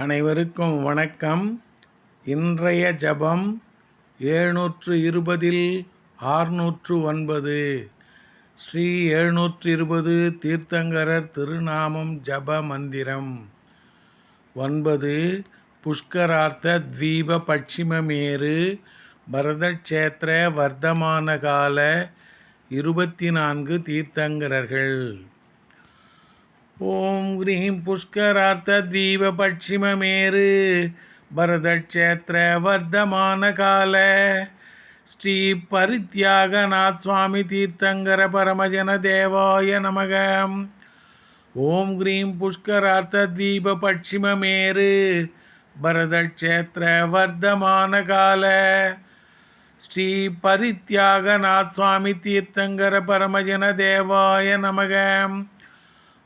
அனைவருக்கும் வணக்கம். இன்றைய ஜபம் எழுநூற்று இருபதில் ஆறுநூற்று ஒன்பது ஸ்ரீ எழுநூற்று இருபது தீர்த்தங்கரர் திருநாமம் ஜப மந்திரம். ஒன்பது புஷ்கரார்த்த தீப பட்சிமமேரு பரதக்ஷேத்திர வர்த்தமான கால இருபத்தி நான்கு தீர்த்தங்கரர்கள். ஓம் கிரீம் புஷ்கரார்த்தத்வீப பட்சிமமேரு பரதக்ஷேத்திர வர்த்தமான கால ஸ்ரீ பரித்யாகநாத் சுவாமி தீர்த்தங்கர பரமஜன தேவாய நமக. ஓம் கிரீம் புஷ்கரார்த்தத்வீப பட்சிமமேரு பரதக்ஷேத்திர வர்த்தமான கால ஸ்ரீ பரித்யாகநாத் சுவாமி தீர்த்தங்கர பரமஜன தேவாய நமகம்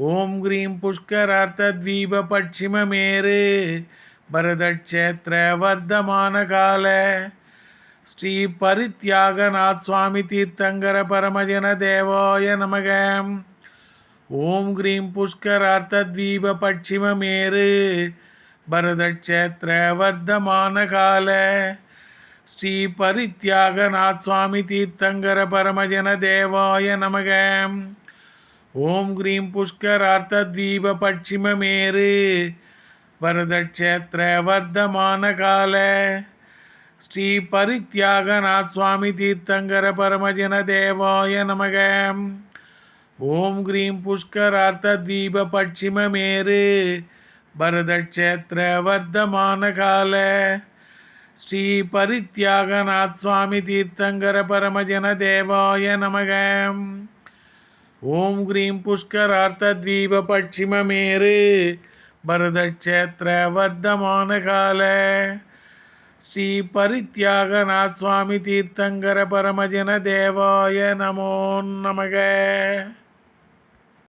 ஓம் கிரீம் புஷ்கரார்த்தத்வீப பட்சிமமேரு. பரதக்ஷேத்திர வர்த்தமான கால. ஸ்ரீ பரித்யாகநாத் சுவாமி தீர்த்தங்கர பரமஜன தேவாய நமக. ஓம் கிரீம் புஷ்கரார்த்தத்வீப பட்சிமமேரு. பரதக்ஷேத்திர வர்த்தமான கால. ஸ்ரீ பரித்யாகநாத் சுவாமி தீர்த்தங்கர பரமஜன தேவாய நமகம் ஓம் கிரீம் புஷ்கரார்த்தத்வீப பட்சிமமேரு. வரதக்ஷேத்திர வர்த்தமான கால. ஸ்ரீ பரித்யாகநாத் சுவாமி தீர்த்தங்கர பரமஜன தேவாய நமக. ஓம் கிரீம் புஷ்கரார்த்தத்வீப பட்சிமமேரு. பரதக்ஷேத்திர வர்த்தமான கால. ஸ்ரீ பரித்யாகநாத் சுவாமி தீர்த்தங்கர பரமஜன தேவாய நமகம் ஓம் கிரீம் புஷ்கரார்த்தத்வீப பட்சிமமேரு. பரதக்ஷேத்திர வர்த்தமான கால.